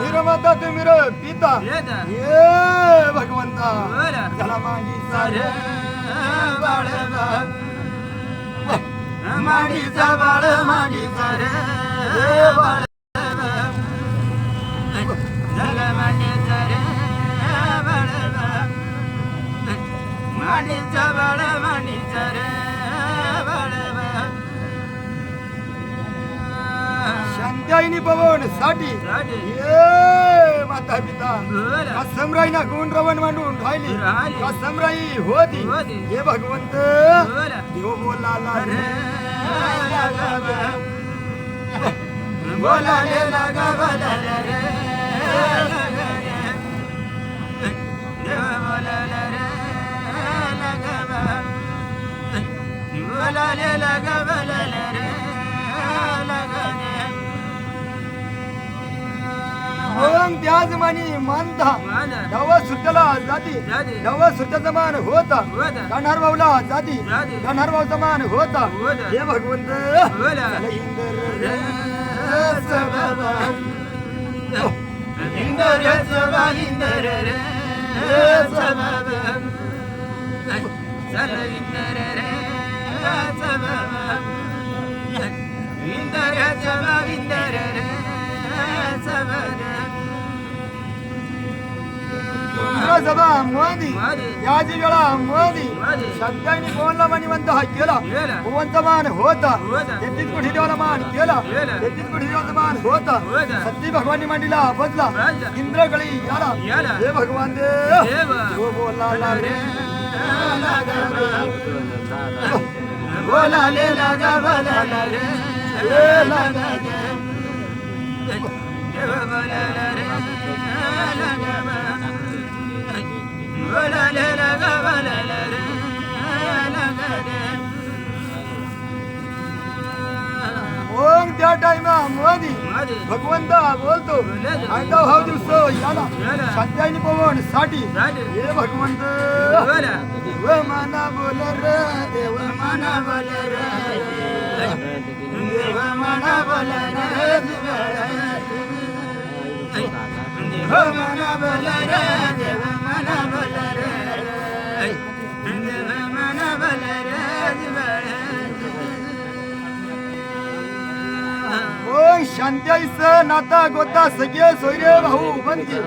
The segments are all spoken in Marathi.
निर्माता तुम्ही रे पिता ये भगवंता. चला. मांडी सारे सारे बाळगा माडीचा बाळ माडीचा रे. बाळ. झालं माडीचा रे बाळ माडीचा बाळ शांत्याईनी पवनसाठी साठी. ये माता पिता बोला. कसमराई ना गुण रवण मांडून राहिली राहिली. कसमराई होती. हे भगवंत. देव बोलाला रे बोलाले लागा बोलाले रे देव बोलाले रे लागा बा. बोलाले लागा बोलाले रे मग त्याच मानी मानता माझा नव सुट्याला जाती जाती. नव सुट्याचा मान होता होता. गणहर भाऊला जाती जाती. गणहर भाऊचा मान होता होता. हे भगवंत बोला. चला इंदर रे रे सबबा. इंदर मोदी मोदी. सत्याने कोणला मानिवंत हा केला? केला. भुवनचा मान होता. होता. कोटी देवाला मान केला. केला. तेहतीस कोटी देवाचा मान होता. होता. सत्ती भगवानी मांडीला बदला. इंद्रकळी याला. याला. हे भगवान देव. मग त्या टाइमा मोदी मध्ये भगवंता बोलतो बोलायचं. आयता भाव दिवस याला याला. सत्याने पवनसाठी साठी. हे भगवंत बोला देव माना बोल रे देव मना बोल रे देव मना बोल रे देव मना बोल शांत्याईचं नाता गोता सगळे सोयरे भाऊ बनकी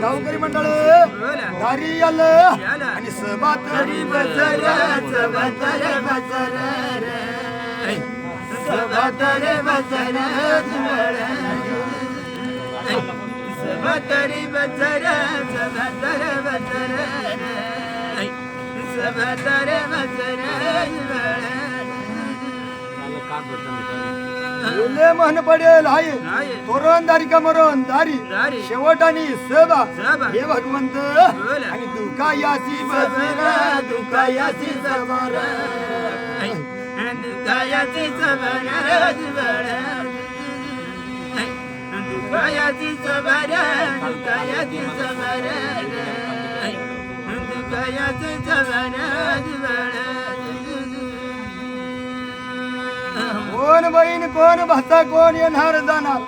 गावकरी मंडळ दारी आल आणि सबात तरी बसर बसर बसर रे सबतरे बसर सबतर बसर बोले म्हण पडेल हाय. तोरण दारी का मरण दारी. शेवट आणि सहबा. हे भगवंत. आणि दुका याची बसर दुखायाची सबर दुखायाची सबर दुखायाची सबर दुखायाची सबर दुखायाची कोण बहीण कोण भाचा कोण येणार जाणार?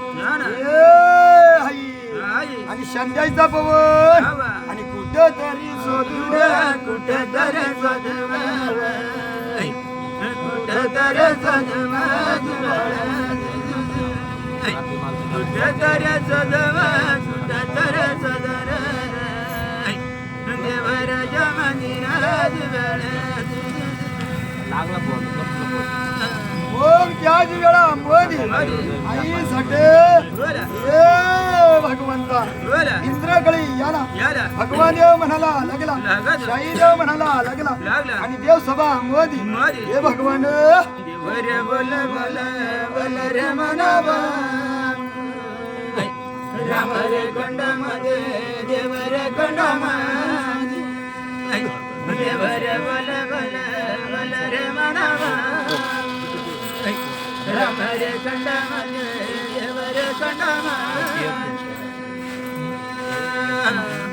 आणि शांत्याईचा पवन. आणि कुठं तरी शोधून कुठे तर कुठे तर कुठे तर कुठे तर सदर देवराजा मंदिरात मग त्याच वेळा मोदी मोदी. आई सटे. ए भगवंता. इंद्रकळी याला भगवान देव म्हणाला लागला. शाही देव म्हणाला लागला. आणि देव सभा मोदी मोदी. हे भगवान. बोल बोल बोल रे मनावा राम रे कंडमध्ये देव रे कंड देवर बोल बोल बोल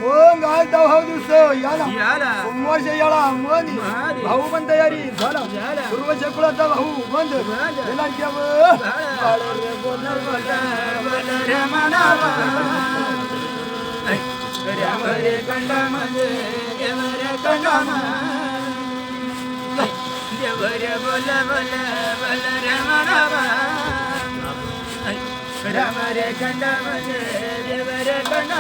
मग आज भाऊ दिवस याला. सोमवारच्या याला मनी. भाऊ पण तयारी झाला. पूर्व शेकुळाचा भाऊ बंद. गेला बोल बोल बोल रे मनावा ऐ, राम रे म्हणजे देव रे बोल बोल बोल कंड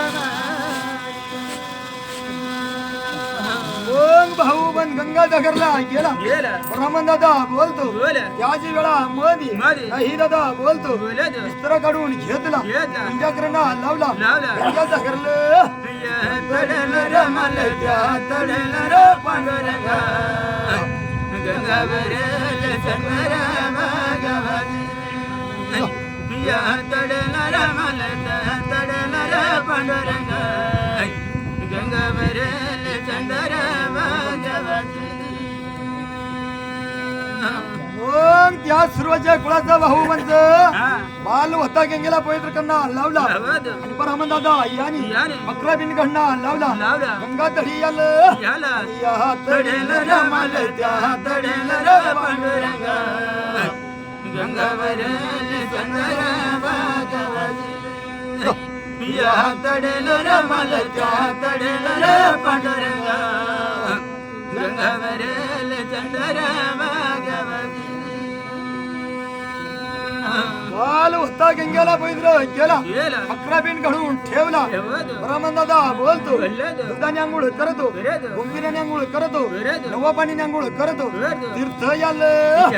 मग भाऊ बन गंगा दगरला गेला. गेला. ब्राह्मण दादा बोलतो. बोल. त्याची वेळा मधी मधी. दादा बोलतो. इस्त्र काढून घेतला. गंगाकरणा लावला. गंगा दगरलं तडल रमल त्या तडल र पांडुरंगा गंगावरल चंद्र भगवती या तडल रमल त्या तडल र पांडुरंगा गंगावरल चंद्र भगवती मग त्या सुरवाच्या कुळाचा भाऊ म्हणत हा बाल होता गंगेला पवित्र करणा लावला भगवत आणि ब्राह्मण दादा यानी याने अकरा बिन घडणा लावला लावला गंगा तढी आलं याला या तडेल रमल त्या तडेल र पांडुरंगा गंगावरल चंद्र भगवती या तडेल बाल होता गंगेला केला गेला. अकरा बिन घडून ठेवला. ठेवत ब्राह्मण दादा बोलतो. दुधाने आंघोळ करतो. गुंबिराने आंघोळ करतो. नवा पाणी आंघोळ करतो. तीर्थ यालं.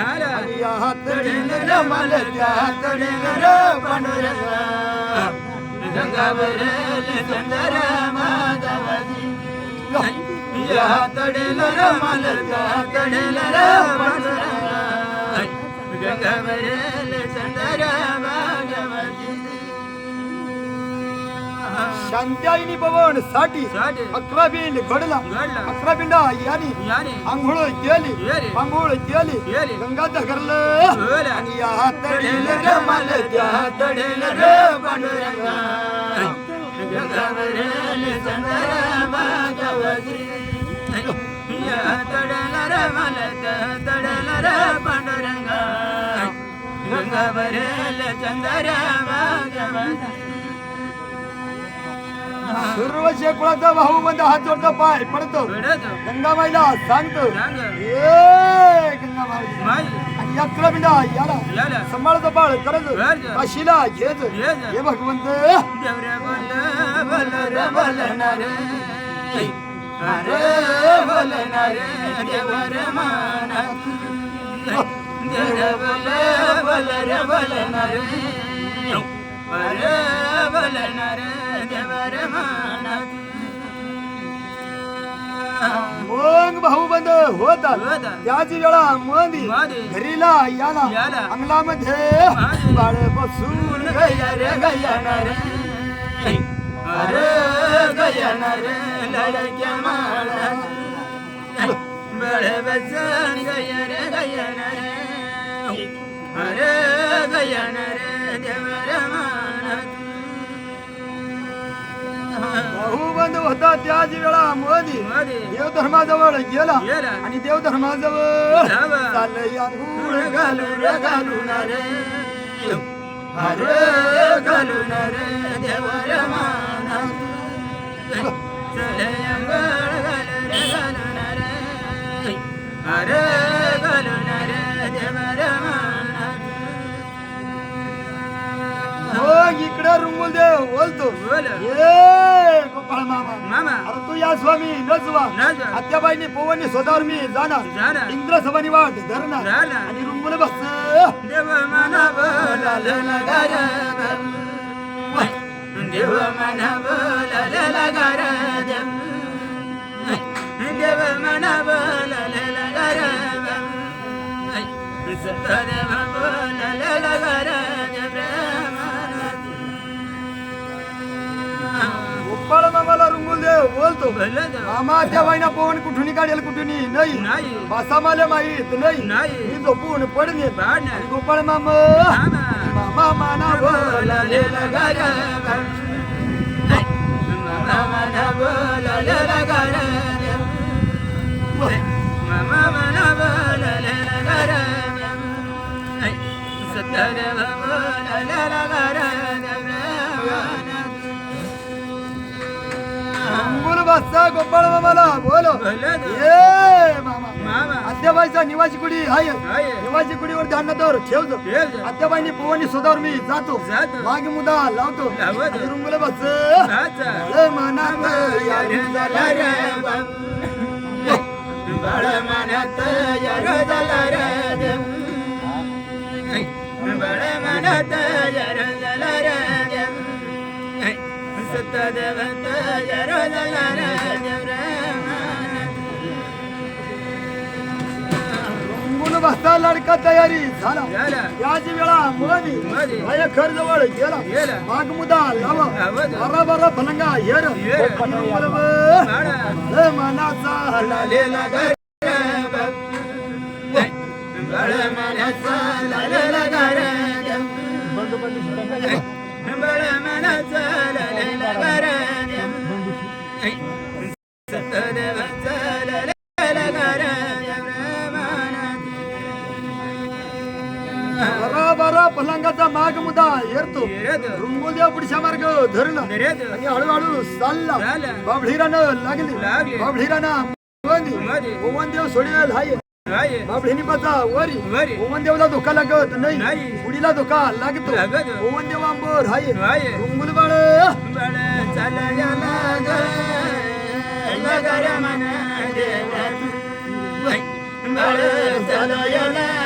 तडेल त्या तडेल गंगावरल चंद्र शांत्याईनी पवनसाठी साठी. अकरा बिंड घडला घडला. अकरा बिंडा यानी याने आंघोळ केली केली. आंघोळ केली केली. गंगा धरलं बोला. आणि या हात तडेल रमल त्या तडेल र पांडुरंगा गंगावरल चंद्र भगवती या तडेल रमल त्या तडेल र पांडुरंगा गंगावरल चंद्र भगवती सर्व शेकुळाचा भाऊ बंद हात जोडतो पाय पडतो. गंगाबाईला सांगतो. सांग. ए गंगाबाई. आणि अकरा बिंडा याला. सांभाळतो बाळ करत. काशीला घेत. हे भगवंत. अरे बोल मग भाऊ बंद होतात होतात. त्याची वेळा मधी. घरीला याला. अंगलामध्ये मधी. बाळ बसून रे अरे गया ना रे लडक्या माळा बळे बसन गया रे अरे रे देवर भाऊ बंद होता त्याची वेळा मधी. मध्ये देव धर्माजवळ गेला. आणि देव धर्माजवळ जावा. चाललंय अंघोळ घालून रे घालून. रे अरे घालून रे देवर माना. चले अंगळ रे घालून रे अरे. मग इकडे रुंगुल देव बोलतो. ये गोपाळ मामा. मामा. अरे तू या स्वामी नजवा. आत्याबाईनी पोवनी स्वतःवर मी जाणार. इंद्र सभानी वाट धरणार. आणि रुंगुल बस. देव मना देव. मना देव. मना सतदेव बोलतो मामा त्या बाईना पोवण कुठून काढेल कुठून नाही. नाही. मला माहीत नाही. नाही. मी झोपून पडणे गोपाळ मामा. मामा. मामा माना बोल बोलाल मम मन बोलले बोलले बसा गोपाळ मामाला बोलो. ये मामा. आत्याबाईचा निवासी कुडी हाय हाय. निवासी कुडीवर ध्यान तर ठेवतो. आत्याबाईनी पोवणी सुधावर मी जातो. मागे मुदा लावतो. रुंगल बस. मनात बाळ मनात मनात बसता लडका तयारी झाला झाला याची वेळा मधी मधी. हाय खर जवळ गेला गेला. माग मुदा लावा लावतो. बरा बरा भलंगा हेर हेर. रुंगुल ब- बाळा लय मनाचा लालेला घर बाळ मनाचा लालेला घर बाळ मनाचा भलंगाचा माग मुदा हेरतो रुंगुल देव पुढच्या मार्ग धरला आणि हळूहळू चालला. बाबळीरानं लागली लागली. बाबळीरानं मध्ये मध्ये. ओवन देव सोडेल हाय पाचा वरी वरी. ओवन देवला धोका लागत नाही नाही. पुढीला धोका लागतो लागत. ओवन देव आंबोर हाय हाय. रुंगुल बाळ बाळ